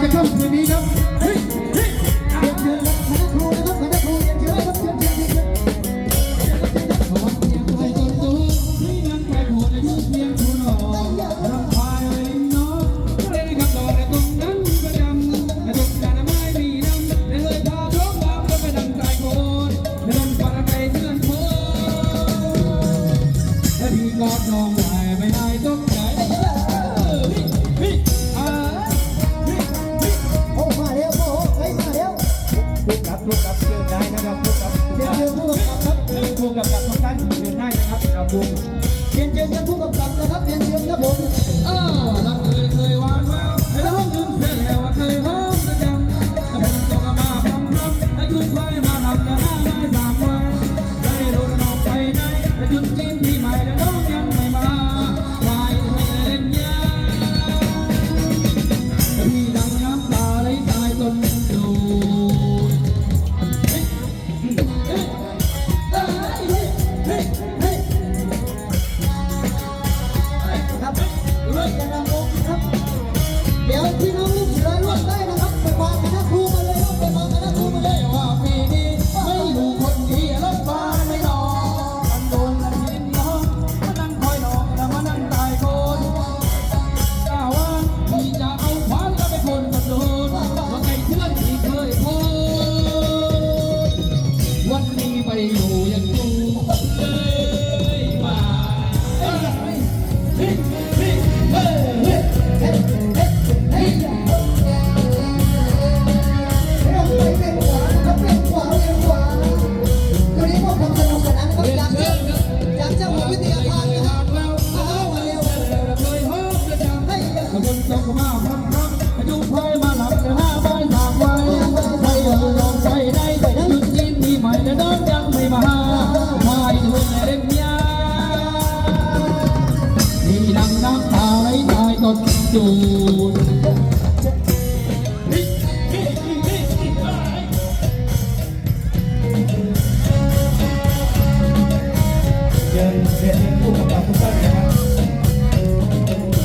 ในค่ำคืนนี้ครับเฮ้ยเฮ้ยเรียนเชิญครับคณะครูนะครับคณะครูเรียนเชิญครับเชิญเชิญเชิญเชิญขอเพียงใครจนตัวที่นั้นใครโหดอายุเพียงชูหน่อรำพายน้องเล่นกับดอกในตรงนั้นประจำในตรงการไม้มีน้ำในเลยพาร้องรำก็ไปดังใจโคนในลมปาระไปเพื่อนเพื่อนและพี่กอดน้อง ผู้กำกับทุกท่านเชิญได้นะครับขอบคุณเรียนเชิญท่านผู้กำกับนะครับเรียนเชิญครัผม เรียนเรียนคู่กับเราทุกท่านนะครับ